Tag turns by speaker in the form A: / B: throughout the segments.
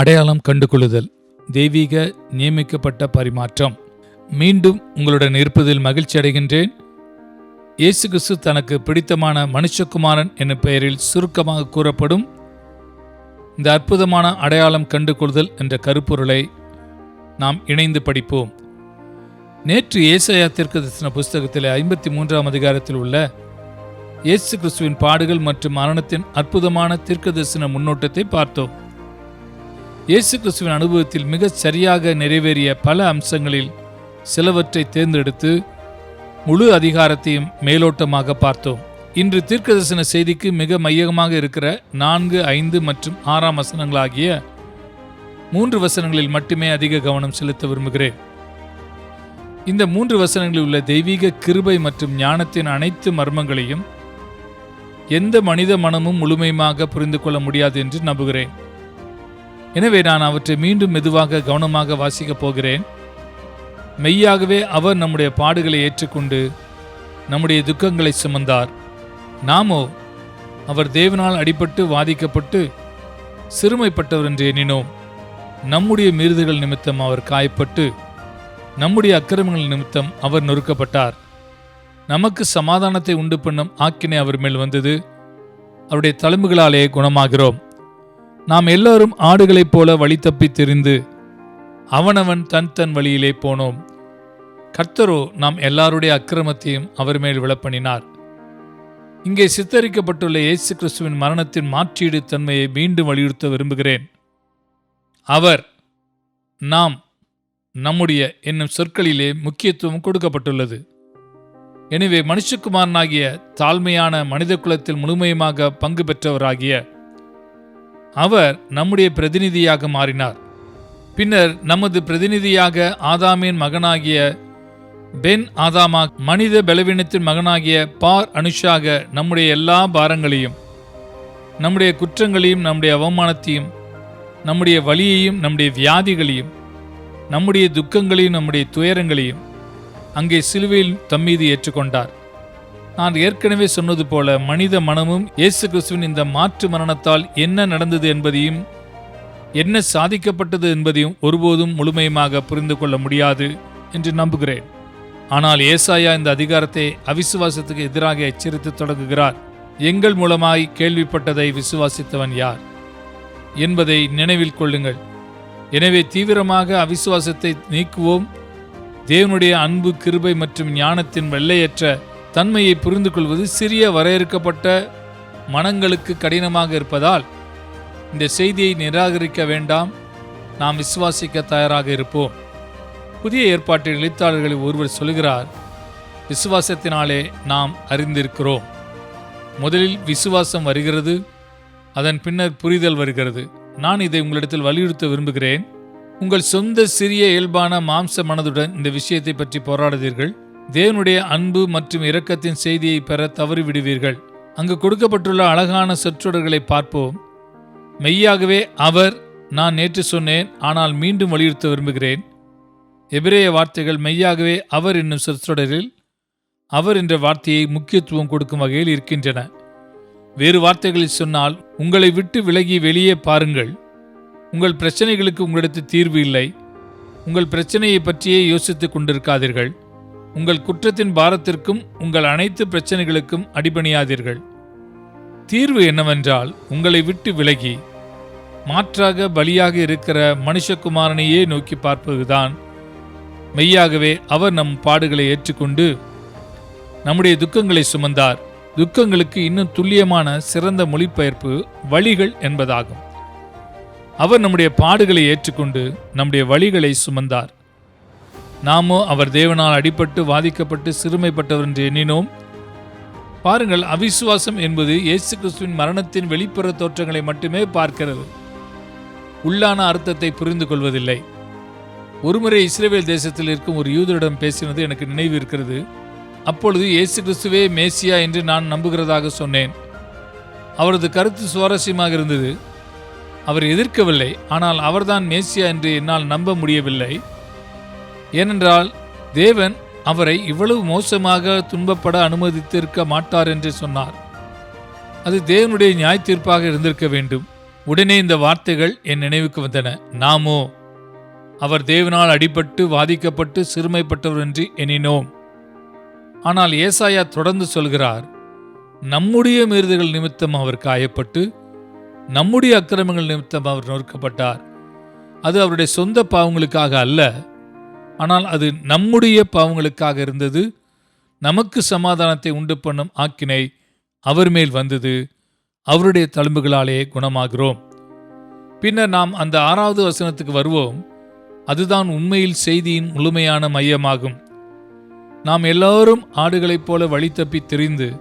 A: அடையாளம் கண்டுகொள்ளுதல் தெய்வீக நியமிக்கப்பட்ட பரிமாற்றம். மீண்டும் உங்களுடன் இருப்பதில் மகிழ்ச்சி அடைகின்றேன். இயேசு கிறிஸ்து தனக்கு பிடித்தமான மனுஷகுமாரன் எனும் பெயரில் சுருக்கமாக கூறப்படும் இந்த அற்புதமான அடையாளம் கண்டுகொள்ளுதல் என்ற கருப்பொருளை நாம் இணைந்து படிப்போம். நேற்று ஏசையா தெற்கு தரிசன புஸ்தகத்தில் ஐம்பத்தி மூன்றாம் அதிகாரத்தில் உள்ள இயேசு கிறிஸ்துவின் பாடுகள் மற்றும் மரணத்தின் அற்புதமான தீர்க்கதரிசன முன்னோட்டத்தை பார்த்தோம். இயேசு கிறிஸ்துவின் அனுபவத்தில் மிகச் சரியாக நிறைவேறிய பல அம்சங்களில் சிலவற்றை தேர்ந்தெடுத்து முழு அதிகாரத்தையும் மேலோட்டமாக பார்த்தோம். இன்று தீர்க்கதரிசன செய்திக்கு மிக மையமாக இருக்கிற நான்கு ஐந்து மற்றும் ஆறாம் வசனங்களாகிய மூன்று வசனங்களில் மட்டுமே அதிக கவனம் செலுத்த விரும்புகிறேன். இந்த மூன்று வசனங்களில் உள்ள தெய்வீக கிருபை மற்றும் ஞானத்தின் அனைத்து மர்மங்களையும் எந்த மனித மனமும் முழுமையாக புரிந்து கொள்ள முடியாது என்று நம்புகிறேன். எனவே நான் அவற்றை மீண்டும் மெதுவாக கவனமாக வாசிக்கப் போகிறேன். மெய்யாகவே அவர் நம்முடைய பாடுகளை ஏற்றுக்கொண்டு நம்முடைய துக்கங்களை சுமந்தார். நாமோ அவர் தேவனால் அடிபட்டு வாதிக்கப்பட்டு சிறுமைப்பட்டவர் என்று எண்ணினோம். நம்முடைய மீறுதல்கள் நிமித்தம் அவர் காயப்பட்டு நம்முடைய அக்கிரமங்கள் நிமித்தம் அவர் நொறுக்கப்பட்டார். நமக்கு சமாதானத்தை உண்டு பண்ணும் ஆக்கினை அவர் மேல் வந்தது. அவருடைய தழும்புகளாலே குணமாகிறோம். நாம் எல்லாரும் ஆடுகளைப் போல வழி தப்பி தெரிந்து அவனவன் தன் தன் வழியிலே போனோம். கர்த்தரோ நாம் எல்லாருடைய அக்கிரமத்தையும் அவர் மேல் விளப்பணினார் இங்கே சித்தரிக்கப்பட்டுள்ள இயேசு கிறிஸ்துவின் மரணத்தின் மாற்றீடு தன்மையை மீண்டும் வலியுறுத்த விரும்புகிறேன். அவர் நாம் நம்முடைய என்னும் சொற்களிலே முக்கியத்துவம் கொடுக்கப்பட்டுள்ளது. எனவே மனுஷகுமாரனாகிய தாழ்மையான மனித குலத்தில் முழுமையுமாக பங்கு பெற்றவராகிய அவர் நம்முடைய பிரதிநிதியாக மாறினார். பின்னர் நமது பிரதிநிதியாக ஆதாமின் மகனாகிய பென் ஆதாமா மனித பலவீனத்தின் மகனாகிய பார் அனுஷாக நம்முடைய எல்லா பாரங்களையும் நம்முடைய குற்றங்களையும் நம்முடைய அவமானத்தையும் நம்முடைய வலியையும் நம்முடைய வியாதிகளையும் நம்முடைய துக்கங்களையும் நம்முடைய துயரங்களையும் அங்கே சிலுவையில் தம்மீது ஏற்றுக்கொண்டார். நான் ஏற்கனவே சொன்னது போல மனித மனமும் இயேசு கிறிஸ்துவின் இந்த மாற்று மரணத்தால் என்ன நடந்தது என்பதையும் என்ன சாதிக்கப்பட்டது என்பதையும் ஒருபோதும் முழுமையுமாக புரிந்து கொள்ள முடியாது என்று நம்புகிறேன். ஆனால் ஏசாயா இந்த அதிகாரத்தை அவிசுவாசத்துக்கு எதிராக எச்சரித்து தொடங்குகிறார். எங்கள் மூலமாய் கேள்விப்பட்டதை விசுவாசித்தவன் யார் என்பதை நினைவில் கொள்ளுங்கள். எனவே தீவிரமாக அவிசுவாசத்தை நீக்குவோம். தேவனுடைய அன்பு கிருபை மற்றும் ஞானத்தின் வெள்ளையற்ற தன்மையை புரிந்து கொள்வது சிறிய வரையறுக்கப்பட்ட மனங்களுக்கு கடினமாக இருப்பதால் இந்த செய்தியை நிராகரிக்க வேண்டாம். நாம் விசுவாசிக்க தயாராக இருப்போம். புதிய ஏற்பாட்டில் எழுத்தாளர்களில் ஒருவர் சொல்கிறார் விசுவாசத்தினாலே நாம் அறிந்திருக்கிறோம். முதலில் விசுவாசம் வருகிறது அதன் பின்னர் புரிதல் வருகிறது. நான் இதை உங்களிடத்தில் வலியுறுத்த விரும்புகிறேன். உங்கள் சொந்த சிறிய இயல்பான மாம்ச மனதுடன் இந்த விஷயத்தை பற்றி போராடுதீர்கள். தேவனுடைய அன்பு மற்றும் இரக்கத்தின் செய்தியை பெற தவறிவிடுவீர்கள். அங்கு கொடுக்கப்பட்டுள்ள அழகான சொற்றொடர்களை பார்ப்போம். மெய்யாகவே அவர் நான் நேற்று சொன்னேன் ஆனால் மீண்டும் வலியுறுத்த விரும்புகிறேன். எபிரேய வார்த்தைகள் மெய்யாகவே அவர் என்னும் சொற்றொடரில் அவர் என்ற வார்த்தையை முக்கியத்துவம் கொடுக்கும் வகையில் இருக்கின்றன. வேறு வார்த்தைகளில் சொன்னால் உங்களை விட்டு விலகி வெளியே பாருங்கள். உங்கள் பிரச்சனைகளுக்கு உங்களிடத்து தீர்வு இல்லை. உங்கள் பிரச்சனையை பற்றியே யோசித்துக் கொண்டிருக்காதீர்கள். உங்கள் குற்றத்தின் பாரத்திற்கும் உங்கள் அனைத்து பிரச்சனைகளுக்கும் அடிபணியாதீர்கள். தீர்வு என்னவென்றால் உங்களை விட்டு விலகி மாற்றாக பலியாக இருக்கிற மனுஷகுமாரனையே நோக்கி பார்ப்பதுதான். மெய்யாகவே அவர் நம் பாடுகளை ஏற்றுக்கொண்டு நம்முடைய துக்கங்களை சுமந்தார். துக்கங்களுக்கு இன்னும் துல்லியமான சிறந்த மொழிபெயர்ப்பு வழிகள் என்பதாகும். அவர் நம்முடைய பாடுகளை ஏற்றுக்கொண்டு நம்முடைய வழிகளை சுமந்தார். நாமோ அவர் தேவனால் அடிபட்டு வாதிக்கப்பட்டு சிறுமைப்பட்டவர் என்று எண்ணினோம். பாருங்கள் அவிசுவாசம் என்பது இயேசு கிறிஸ்துவின் மரணத்தின் வெளிப்புற தோற்றங்களை மட்டுமே பார்க்கிறது. உள்ளான அர்த்தத்தை புரிந்து கொள்வதில்லை. ஒருமுறை இஸ்ரேல் தேசத்தில் இருக்கும் ஒரு யூதரிடம் பேசினது எனக்கு நினைவு இருக்கிறது. அப்பொழுது இயேசு கிறிஸ்துவே மேசியா என்று நான் நம்புகிறதாக சொன்னேன். அவரது கருத்து சுவாரஸ்யமாக இருந்தது. அவர் எதிர்க்கவில்லை ஆனால் அவர்தான் மேசியா என்று என்னால் நம்ப முடியவில்லை. ஏனென்றால் தேவன் அவரை இவ்வளவு மோசமாக துன்பப்பட அனுமதித்திருக்க மாட்டார் என்று சொன்னார். அது தேவனுடைய நியாய தீர்ப்பாக இருந்திருக்க வேண்டும். உடனே இந்த வார்த்தைகள் என் நினைவுக்கு வந்தன. நாமோ அவர் தேவனால் அடிபட்டு வாதிக்கப்பட்டு சிறுமைப்பட்டவர் என்று எண்ணினோம். ஆனால் ஏசாயா தொடர்ந்து சொல்கிறார் நம்முடைய மீறுதல்கள் நிமித்தம் அவர் காயப்பட்டு நம்முடைய அக்கிரமங்கள் நிமித்தம் அவர் நொறுக்கப்பட்டார். அது அவருடைய சொந்த பாவங்களுக்காக அல்ல ஆனால் அது நம்முடைய பாவங்களுக்காக இருந்தது. நமக்கு சமாதானத்தை உண்டு பண்ணும் ஆக்கினை அவர் மேல் வந்தது. அவருடைய தழும்புகளாலே குணமாகிறோம். பின்னர் நாம் அந்த ஆறாவது வசனத்துக்கு வருவோம். அதுதான் உண்மையில் செய்தியின் முழுமையான மையமாகும். நாம் எல்லாரும் ஆடுகளைப் போல வழி தப்பி திரிந்து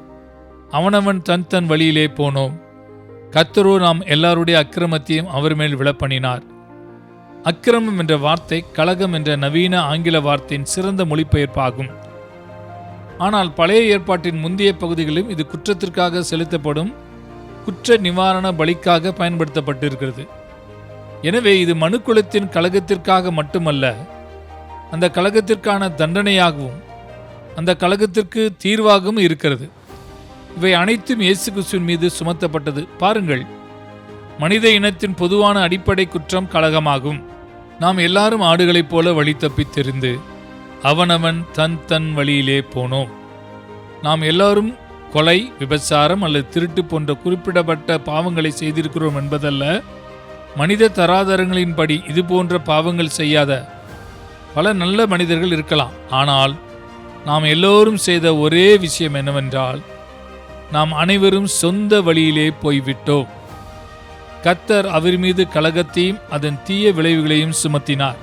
A: அவனவன் தன் தன் வழியிலே போனோம். கத்தரோ நாம் எல்லாருடைய அக்கிரமத்தையும் அவர் மேல் விழப்பண்ணினார். அக்கிரமம் என்ற வார்த்தை கழகம் என்ற நவீன ஆங்கில வார்த்தையின் சிறந்த மொழிபெயர்ப்பாகும். ஆனால் பழைய ஏற்பாட்டின் முந்தைய பகுதிகளிலும் இது குற்றத்திற்காக செலுத்தப்படும் குற்ற நிவாரண பலிக்காக பயன்படுத்தப்பட்டிருக்கிறது. எனவே இது மனுக்குலத்தின் கழகத்திற்காக மட்டுமல்ல அந்த கழகத்திற்கான தண்டனையாகவும் அந்த கழகத்திற்கு தீர்வாகவும் இருக்கிறது. இவை அனைத்தும் இயேசு கிறிஸ்துவின் மீது சுமத்தப்பட்டது. பாருங்கள் மனித இனத்தின் பொதுவான அடிப்படை குற்றம் கழகமாகும் நாம் எல்லாரும் ஆடுகளைப் போல வழி தப்பித்திருந்து அவனவன் தன் தன் வழியிலே போனோம். நாம் எல்லாரும் கொலை விபச்சாரம் அல்லது திருட்டு போன்ற குறிப்பிடப்பட்ட பாவங்களை செய்திருக்கிறோம் என்பதல்ல மனித தராதரங்களின்படி இது போன்ற பாவங்கள் செய்யாத பல நல்ல மனிதர்கள் இருக்கலாம். ஆனால் நாம் எல்லோரும் செய்த ஒரே விஷயம் என்னவென்றால் நாம் அனைவரும் சொந்த வழியிலே போய்விட்டோம். கத்தர் அவர் மீது கலகத்தையும் அதன் தீய விளைவுகளையும் சுமத்தினார்.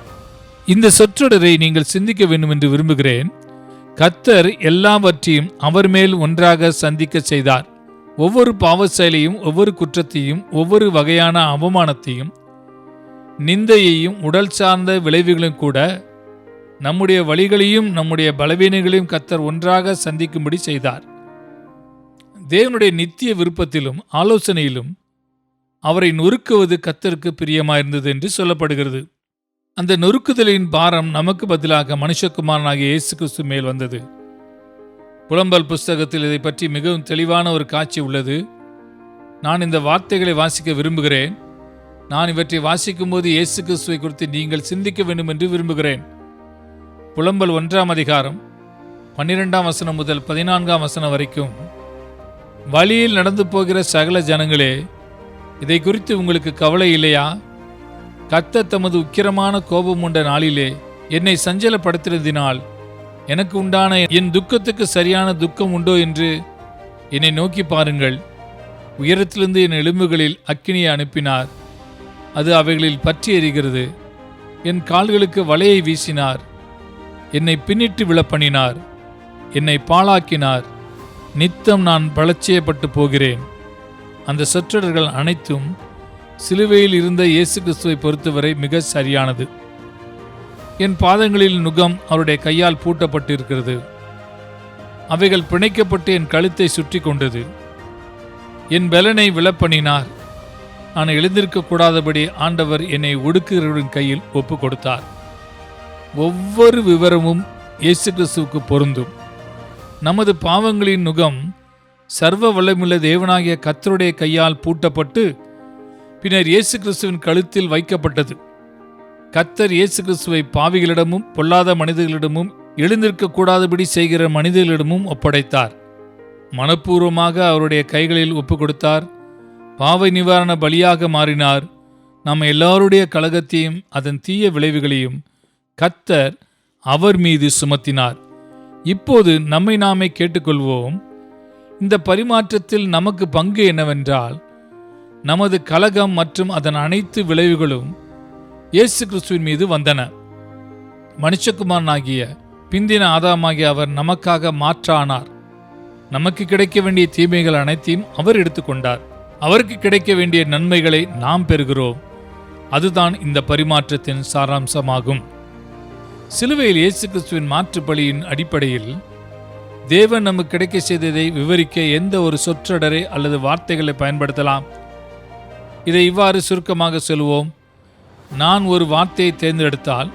A: இந்த சொற்றொடரை நீங்கள் சிந்திக்க வேண்டும் என்று விரும்புகிறேன். கத்தர் எல்லாவற்றையும் அவர் மேல் ஒன்றாக சந்திக்க செய்தார். ஒவ்வொரு பாவ செயலையும் ஒவ்வொரு குற்றத்தையும் ஒவ்வொரு வகையான அவமானத்தையும் நிந்தையையும் உடல் சார்ந்த விளைவுகளும் கூட நம்முடைய வழிகளையும் நம்முடைய பலவீனங்களையும் கத்தர் ஒன்றாக சந்திக்கும்படி செய்தார். தேவனுடைய நித்திய விருப்பத்திலும் ஆலோசனையிலும் அவரை நொறுக்குவது கத்தருக்கு பிரியமாயிருந்தது என்று சொல்லப்படுகிறது. அந்த நொறுக்குதலின் பாரம் நமக்கு பதிலாக மனுஷகுமாரனாகிய இயேசு கிறிஸ்து மேல் வந்தது. புலம்பல் புஸ்தகத்தில் இதை பற்றி மிகவும் தெளிவான ஒரு காட்சி உள்ளது. நான் இந்த வார்த்தைகளை வாசிக்க விரும்புகிறேன். நான் இவற்றை வாசிக்கும்போது இயேசு கிறிஸ்துவை குறித்து நீங்கள் சிந்திக்க வேண்டும் என்று விரும்புகிறேன். புலம்பல் ஒன்றாம் அதிகாரம் பன்னிரெண்டாம் வசனம் முதல் பதினான்காம் வசனம் வரைக்கும். வழியில் நடந்து போகிற சகல ஜனங்களே இதை குறித்து உங்களுக்கு கவலை இல்லையா? கத்த தமது உக்கிரமான கோபம் உண்ட நாளிலே என்னை சஞ்சலப்படுத்தினதினால் எனக்கு உண்டான என் துக்கத்துக்கு சரியான துக்கம் உண்டோ என்று என்னை நோக்கி பாருங்கள். உயரத்திலிருந்து என் எலும்புகளில் அக்கினியை அனுப்பினார். அது அவைகளில் பற்றி எறிகிறது என் கால்களுக்கு வலையை வீசினார். என்னை பின்னிட்டு விழப்பண்ணினார். என்னை பாழாக்கினார். நித்தம் நான் பலச்சியப்பட்டு போகிறேன். அந்த சொற்றொடர்கள் அனைத்தும் சிலுவையில் இருந்த இயேசு கிறிஸ்துவை பொறுத்தவரை மிக சரியானது. என் பாதங்களில் நுகம் அவருடைய கையால் பூட்டப்பட்டிருக்கிறது. அவைகள் பிணைக்கப்பட்டு என் கழுத்தை சுற்றி கொண்டது. என் பலனை விளப்பணினார் நான் எழுந்திருக்கக்கூடாதபடி ஆண்டவர் என்னை ஒடுக்குகிறவரின் கையில் ஒப்பு கொடுத்தார். ஒவ்வொரு விவரமும் இயேசு கிறிஸ்துவுக்கு பொருந்தும். நமது பாவங்களின் நுகம் சர்வ வல்லமுள்ள தேவனாகிய கத்தருடைய கையால் பூட்டப்பட்டு பின்னர் இயேசு கிறிஸ்துவின் கழுத்தில் வைக்கப்பட்டது. கத்தர் இயேசு கிறிஸ்துவை பாவிகளிடமும் பொல்லாத மனிதர்களிடமும் எழுந்திருக்க கூடாதபடி செய்கிற மனிதர்களிடமும் ஒப்படைத்தார். மனப்பூர்வமாக அவருடைய கைகளில் ஒப்பு கொடுத்தார். பாவை நிவாரண பலியாக மாறினார். நம்ம எல்லாருடைய கழகத்தையும் அதன் தீய விளைவுகளையும் கத்தர் அவர் மீது சுமத்தினார். இப்போது நம்மை நாமே கேட்டுக்கொள்வோம். இந்த பரிமாற்றத்தில் நமக்கு பங்கு என்னவென்றால் நமது கலகம் மற்றும் அதன் அனைத்து விளைவுகளும் இயேசு கிறிஸ்துவின் மீது வந்தன. மனுஷகுமாரனாகிய பிந்தின ஆதாமாகிய அவர் நமக்காக மாற்றானார். நமக்கு கிடைக்க வேண்டிய தீமைகள் அனைத்தையும் அவர் எடுத்துக்கொண்டார் அவருக்கு கிடைக்க வேண்டிய நன்மைகளை நாம் பெறுகிறோம். அதுதான் இந்த பரிமாற்றத்தின் சாராம்சமாகும். சிலுவையில் இயேசு கிறிஸ்துவின் மாற்று பலியின் அடிப்படையில் தேவன் நமக்கு கிடைக்க செய்ததை விவரிக்க எந்த ஒரு சொற்றொடரை அல்லது வார்த்தைகளை பயன்படுத்தலாம்? இதை இவ்வாறு சுருக்கமாக சொல்வோம் நான் ஒரு வார்த்தையை தேர்ந்தெடுத்தால்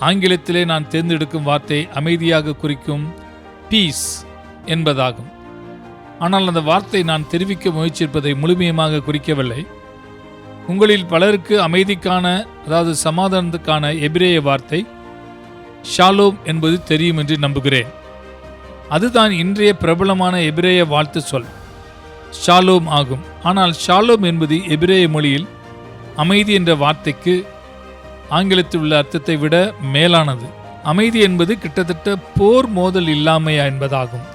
A: ஆங்கிலத்திலே நான் தேர்ந்தெடுக்கும் வார்த்தை அமைதியாக குறிக்கும் பீஸ் என்பதாகும். ஆனால் அந்த வார்த்தை நான் தெரிவிக்க முயற்சிப்பதை முழுமையமாக குறிக்கவில்லை. உங்களில் பலருக்கு அமைதிக்கான அதாவது சமாதானத்துக்கான எபிரேய வார்த்தை ஷாலோம் என்பது தெரியும் என்று நம்புகிறேன். அதுதான் இன்றைய பிரபலமான எபிரேய வாழ்த்து சொல். ஷாலோம் ஆகும். ஆனால் ஷாலோம் என்பது எபிரேய மொழியில் அமைதி என்ற வார்த்தைக்கு ஆங்கிலத்தில் உள்ள அர்த்தத்தை விட மேலானது. அமைதி என்பது கிட்டத்தட்ட போர் மோதல் இல்லாமையா என்பதாகும்.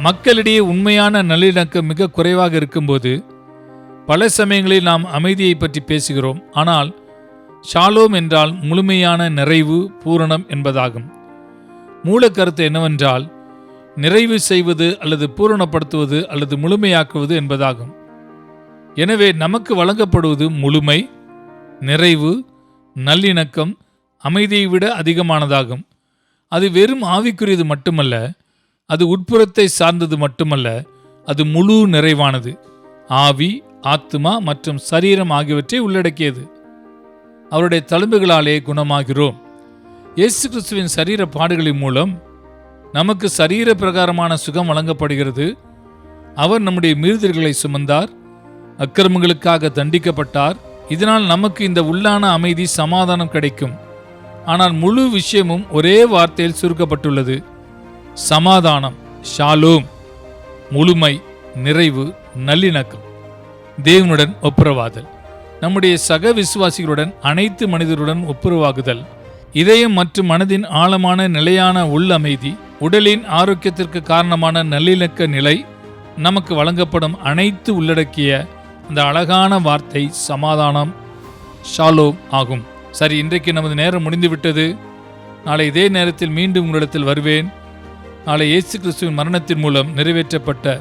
A: மக்களிடையே உண்மையான நல்லிணக்கம் மிக குறைவாக இருக்கும்போது பல சமயங்களில் நாம் அமைதியை பற்றி பேசுகிறோம். ஆனால் ஷாலோம் என்றால் முழுமையான நிறைவு பூரணம் என்பதாகும். மூலக்கருத்து என்னவென்றால் நிறைவு செய்வது அல்லது பூரணப்படுத்துவது அல்லது முழுமையாக்குவது என்பதாகும். எனவே நமக்கு வழங்கப்படுவது முழுமை நிறைவு நல்லிணக்கம் அமைதியை விட அதிகமானதாகும். அது வெறும் ஆவிக்குரியது மட்டுமல்ல அது உட்புறத்தை சார்ந்தது மட்டுமல்ல அது முழு நிறைவானது. ஆவி ஆத்மா மற்றும் சரீரம் ஆகியவற்றை உள்ளடக்கியது. அவருடைய தழும்புகளாலே குணமாகிறோம். இயேசு கிறிஸ்துவின் சரீர பாடுகளின் மூலம் நமக்கு சரீர பிரகாரமான சுகம் வழங்கப்படுகிறது. அவர் நம்முடைய மீறுதல்களை சுமந்தார் அக்கிரமங்களுக்காக தண்டிக்கப்பட்டார். இதனால் நமக்கு இந்த உள்ளான அமைதி சமாதானம் கிடைக்கும். ஆனால் முழு விஷயமும் ஒரே வார்த்தையில் சுருக்கப்பட்டுள்ளது. சமாதானம் ஷாலோம் முழுமை நிறைவு நல்லிணக்கம் தேவனுடன் ஒப்புரவாதல். நம்முடைய சக விசுவாசிகளுடன் அனைத்து மனிதருடன் ஒப்புரவாகுதல். இதயம் மற்றும் மனதின் ஆழமான நிலையான உள்ளமைதி உடலின் ஆரோக்கியத்திற்கு காரணமான நல்லிணக்க நிலை நமக்கு வழங்கப்படும் அனைத்து உள்ளடக்கிய இந்த அழகான வார்த்தை சமாதானம் ஷாலோம் ஆகும். சரி இன்றைக்கு நமது நேரம் முடிந்துவிட்டது. நாளை இதே நேரத்தில் மீண்டும் உங்களிடத்தில் வருவேன். நாளை இயேசு கிறிஸ்துவின் மரணத்தின் மூலம் நிறைவேற்றப்பட்ட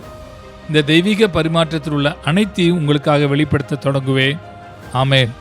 A: இந்த தெய்வீக பரிமாற்றத்தில் உள்ள அனைத்தையும் உங்களுக்காக வெளிப்படுத்த தொடங்குவேன். ஆமேன்.